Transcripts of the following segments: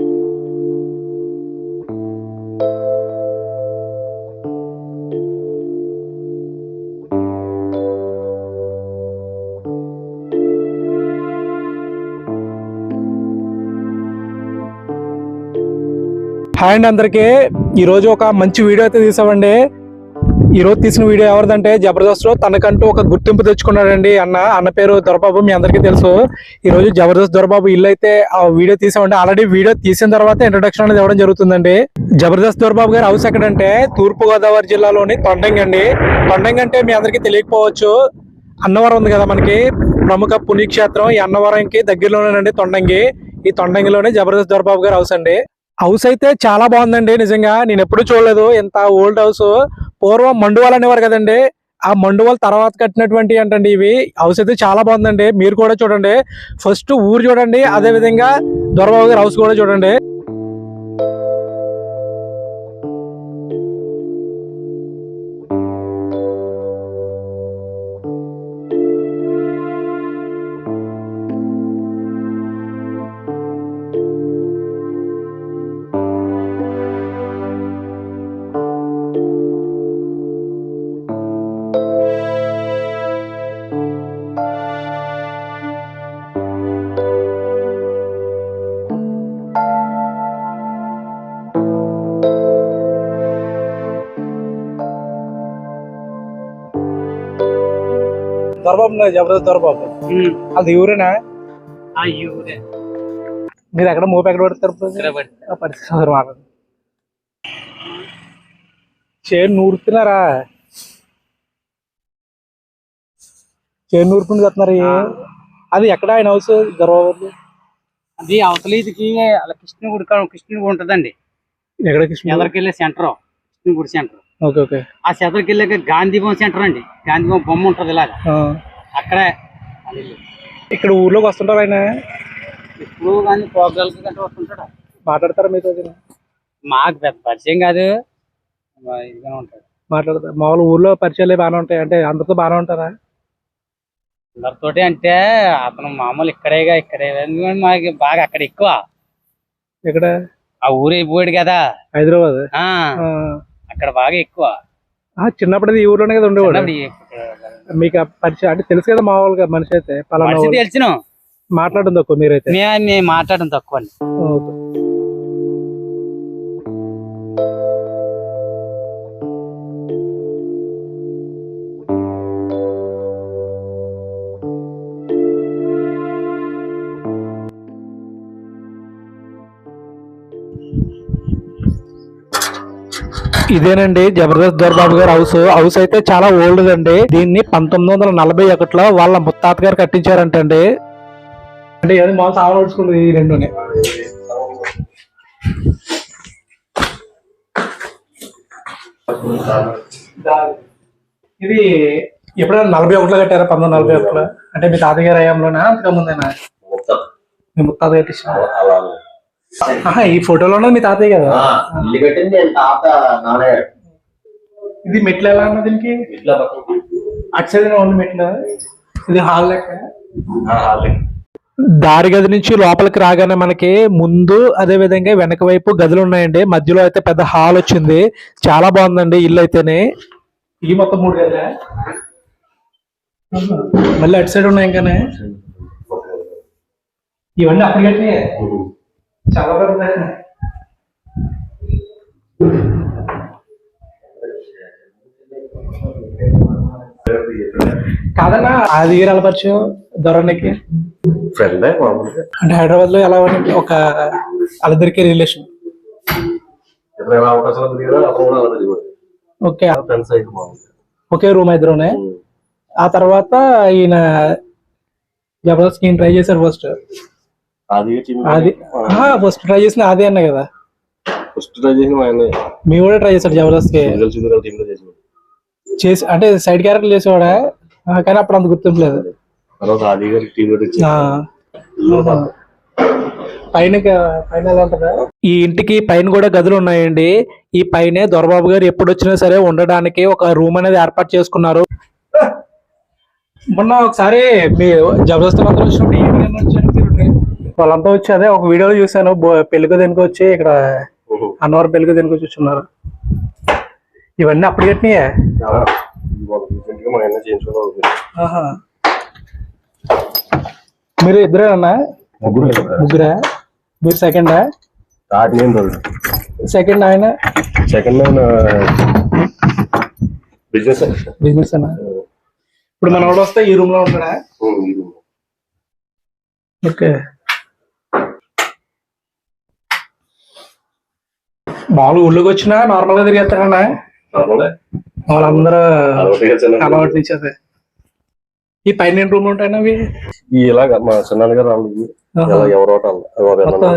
Hi అండి అందరికీ. ఈరోజు ఒక మంచి వీడియో అయితే తీసామండి. ఈ రోజు తీసిన వీడియో ఎవరిదంటే జబర్దస్త్లో తనకంటూ ఒక గుర్తింపు తెచ్చుకున్నాడండి అన్న. అన్న పేరు దొరబాబు మీ అందరికీ తెలుసు. ఈ రోజు జబర్దస్త్ దొరబాబు ఇల్లు అయితే ఆ వీడియో తీసామండి. ఆల్రెడీ వీడియో తీసిన తర్వాత ఇంట్రొడక్షన్ అనేది ఇవ్వడం జరుగుతుందండి. జబర్దస్త్ దొరబాబు గారు హౌస్ ఎక్కడంటే తూర్పు గోదావరి జిల్లాలోని తొండంగి అండి. తొండంగి అంటే మీ అందరికీ తెలియకపోవచ్చు. అన్నవరం ఉంది కదా మనకి. ప్రముఖ పుణ్యక్షేత్రం ఈ అన్నవరంకి దగ్గరలోనేనండి తొండంగి. ఈ తొండంగిలోనే జబర్దస్త్ దొరబాబు గారు హౌస్ అండి. హౌస్ అయితే చాలా బాగుందండి నిజంగా. నేను ఎప్పుడు చూడలేదు. ఇంత ఓల్డ్ హౌస్. పూర్వం మండువాలు అనేవారు కదండి. ఆ మండువాల తర్వాత కట్టినటువంటి ఏంటండి ఇవి? హౌస్ అయితే చాలా బాగుందండి. మీరు కూడా చూడండి. ఫస్ట్ ఊరు చూడండి. అదే విధంగా దొరబాబు గారి హౌస్ కూడా చూడండి. దొరబాబు జబర్దస్త్ దొరబాబు అది ఊరేనా మీరు ఎక్కడ మూపు ఎక్కడ పెడతారు ఇక్కడ పడి ఆ పరిస్థితి మాట చేను నూరుతున్నారా? చేను నూరుకుని చెప్తున్నారు అది ఎక్కడ ఆయన హౌస్? దొరబాబు అది అవతల ఇదికి అలా కృష్ణ గుడి కాడ కృష్ణుడి గుడి ఉంటదండి. ఎక్కడ కృష్ణ ఎదరికెళ్ళే సెంటర్ కృష్ణ గుడి సెంటర్. Okay okay. ఆ సెదరికి వెళ్ళాక గాంధీభవన్ సెంటర్ అండి. గాంధీభవన్ బొమ్మ ఉంటది ఇలాగ. అక్కడే. ఇక్కడ ఊర్లోకి వస్తుంటారు ఆయన? ఇప్పుడు కానీ ప్రోగ్రాలకి గంట వస్తుంటాడు? మాట్లాడతారా మీతో మాకు పెద్ద పరిచయం కాదు. మా ఇదిగానే ఉంటాడు. మాట్లాడతారు? మామూలు ఊర్లో పరిచయాలు బాగానే ఉంటాయి. అంటే అందరితో బాగానే ఉంటారా? అందరితోటి అంటే అతను మామూలు ఇక్కడేగా ఇక్కడే ఎందుకంటే మాకు బాగా అక్కడ ఎక్కువ. ఇక్కడ ఆ ఊరు అయిపోయాడు కదా. హైదరాబాద్. అక్కడ బాగా ఎక్కువ. ఆ, చిన్నప్పుడు ఈ ఊర్లోనే కదా ఉండేవాడు. మీకు పరిచయం అంటే తెలుసు కదా మామూలుగా మనిషి అయితే పలానా. తెలిసిను. మాట్లాడడం తక్కువ మీరైతే. మాట్లాడడం తక్కువ అండి ఇదేనండి జబర్దస్త్ దొరబాబు గారి హౌస్. హౌస్ అయితే చాలా ఓల్డ్ అండి దీన్ని పంతొమ్మిది వందల నలభై ఒకటిలో వాళ్ళ ముత్తాత గారు కట్టించారంటండి. అంటే ఏది సామాన్ నడుచుకుంటుంది ఈ రెండునే. ఇది ఎప్పుడైనా నలభై ఒకటిలో కట్టారా? పంతొమ్మిది నలభై ఒకటిలో? అంటే మీ తాతయ్య గారి హయాంలోనా? అంతకు ముందేనా మీ ముత్తాత కట్టించారు ఈ ఫోటోలోనే మీ తాతయ్య కదా? ఆ, ఇల్లు కట్టింది నేను తాత నానే ఇది మెట్లు ఎలా అన్న దీనికి? ఇట్లా పక్కన. అటు సైడ్ ఓన్లీ మెట్లు? ఇది హాల్ లెక్క. దారి గది నుంచి లోపలికి రాగానే మనకి ముందు అదే విధంగా వెనక వైపు గదులు ఉన్నాయండి. మధ్యలో అయితే పెద్ద హాల్ వచ్చింది. చాలా బాగుందండి ఇల్లు అయితేనే. ఈ మొత్తం మూడు గదులే. మళ్ళీ అటు సైడ్ ఉన్నాయి ఇంకానే? ఇవన్నీ అప్పటికట్టే చాలా పెద్ద కాదన్నా అది ఫ్రెండ్ మామూలుగా అంటే హైదరాబాద్లో ఎలా? ఒక వాళ్ళిద్దరికి రిలేషన్. ఓకే. ఒకే రూమ్ ఇద్దరునే ఆ తర్వాత ఈయన జబర్దస్త్ ట్రై చేశారు ఫస్ట్ అది ఫస్ట్ ట్రై చేసిన అదే అన్న కదా. ఫస్ట్ ట్రై చేసిన మా ఆయన. మీ కూడా ట్రై చేశారు జబర్దస్త్ చేసి అంటే సైడ్ క్యారెక్టర్ చేసేవాడా? కానీ అప్పుడు అంత గుర్తింపు లేదు తర్వాత ఆది గారి. ఆహా. పైన పైన ఈ ఇంటికి పైన కూడా గదులు ఉన్నాయండి. ఈ పైనే దొరబాబు గారు ఎప్పుడు వచ్చినా సరే ఉండడానికి ఒక రూమ్ అనేది ఏర్పాటు చేసుకున్నారు. మొన్న ఒకసారి మీ జబర్దస్త్ మంత్రం వచ్చినప్పుడు వాళ్ళంతా వచ్చి అదే ఒక వీడియోలో చూశాను. బో- పెళ్ళికి దేనికి వచ్చి ఇక్కడ. అన్నవరం పెళ్ళికి దేనికి వచ్చి ఉన్నారు ఇవన్నీ అప్పుడు కట్టినాయే. మీరు ఇద్దరేనా ముగ్గురు. మీరు సెకండా సెకండ్ ఆయన? సెకండ్ బిజినెస్ బిజినెస్ అన్నా. ఇప్పుడు మన వాడు వస్తే ఈ రూమ్లో ఉంటాడా ఓకే. మామూలు ఊళ్ళోకి వచ్చినా నార్మల్గా తిరిగేస్తాడన్నా? వాళ్ళందరూ అలవాటు తీసేది ఈ పైన రూమ్ ఉంటాయి అవి? ఇలాగ మా చిన్నాన్న గారు ఎవరో.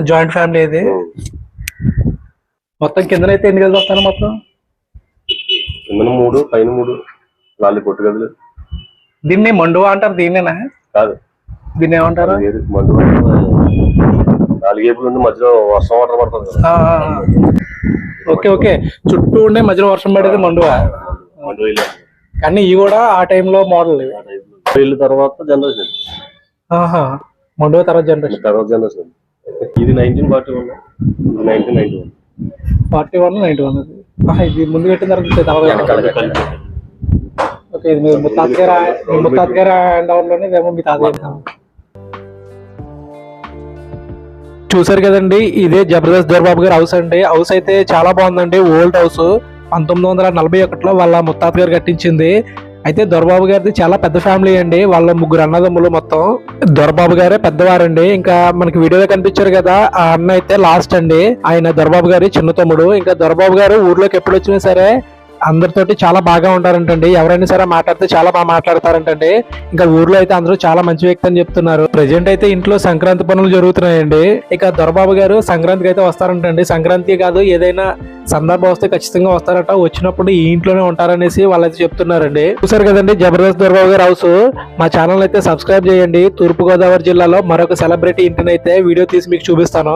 జాయింట్ ఫ్యామిలీ ఇది. మొత్తం కిందనైతే ఎన్ని గదులు వస్తాను మొత్తం? కిందన మూడు పైన మూడు. నాలుగు పొట్టు గదులు. దీన్ని మండువా అంటారు దీన్నేనా? కాదు. దీన్ని ఏమంటారు వేరు నాలుగేపులు ఉండి మధ్యలో వర్షం వాటర్ పడుతుంది కదా. Okay okay. చుట్టూ ఉండే మధ్యలో వర్షం పడేది మండువా? ఇల్లు. కానీ ఇవి కూడా ఆ టైంలో మోడల్ ఇవి. ఆ టైపులో. ఇల్లు తర్వాత జనరేషన్ ఆహా మండువా తర్వాత జనరేషన్ తర్వాత జనరేషన్ ఇది nineteen forty one nineteen ninety one forty one ninety one ఇది ముందు పెట్టిన తర్వాత తర్వాత. ఓకే ఇది మీ ముత్తాత గారు మీ ముత్తాత గారు హ్యాండ్ ఓవర్లోనే ఇదేమో మీ తాతయ్య చూసారు కదండి ఇదే జబర్దస్త్ దొరబాబు గారి హౌస్ అండి. హౌస్ అయితే చాలా బాగుందండి ఓల్డ్ హౌస్ పంతొమ్మిది వందల నలభై ఒకటిలో వాళ్ళ ముత్తాత గారు కట్టించింది. అయితే దొరబాబు గారిది చాలా పెద్ద ఫ్యామిలీ అండి వాళ్ళ ముగ్గురు అన్నదమ్ములు మొత్తం. దొరబాబు గారే పెద్దవారండి ఇంకా మనకి వీడియోలో కనిపించారు కదా ఆ అన్న అయితే లాస్ట్ అండి. ఆయన దొరబాబు గారి చిన్న తమ్ముడు. ఇంకా దొరబాబు గారు ఊర్లోకి ఎప్పుడు వచ్చినా సరే అందరితోటి చాలా బాగా ఉంటారంటండి ఎవరైనా సరే మాట్లాడితే చాలా బాగా మాట్లాడతారంటండి. ఇంకా ఊర్లో అయితే అందరూ చాలా మంచి వ్యక్తి అని చెప్తున్నారు. ప్రజెంట్ అయితే ఇంట్లో సంక్రాంతి పనులు జరుగుతున్నాయండి. ఇక దొరబాబు గారు సంక్రాంతికి అయితే వస్తారంటండి. సంక్రాంతి కాదు ఏదైనా సందర్భం వస్తే ఖచ్చితంగా వస్తారట. వచ్చినప్పుడు ఈ ఇంట్లోనే ఉంటారనేసి వాళ్ళైతే చెప్తున్నారండి. చూసారు కదండి జబర్దస్త్ దొరబాబు గారు హౌస్. మా ఛానల్ అయితే సబ్స్క్రైబ్ చేయండి. తూర్పుగోదావరి జిల్లాలో మరొక సెలబ్రిటీ ఇంటిని అయితే వీడియో తీసి మీకు చూపిస్తాను.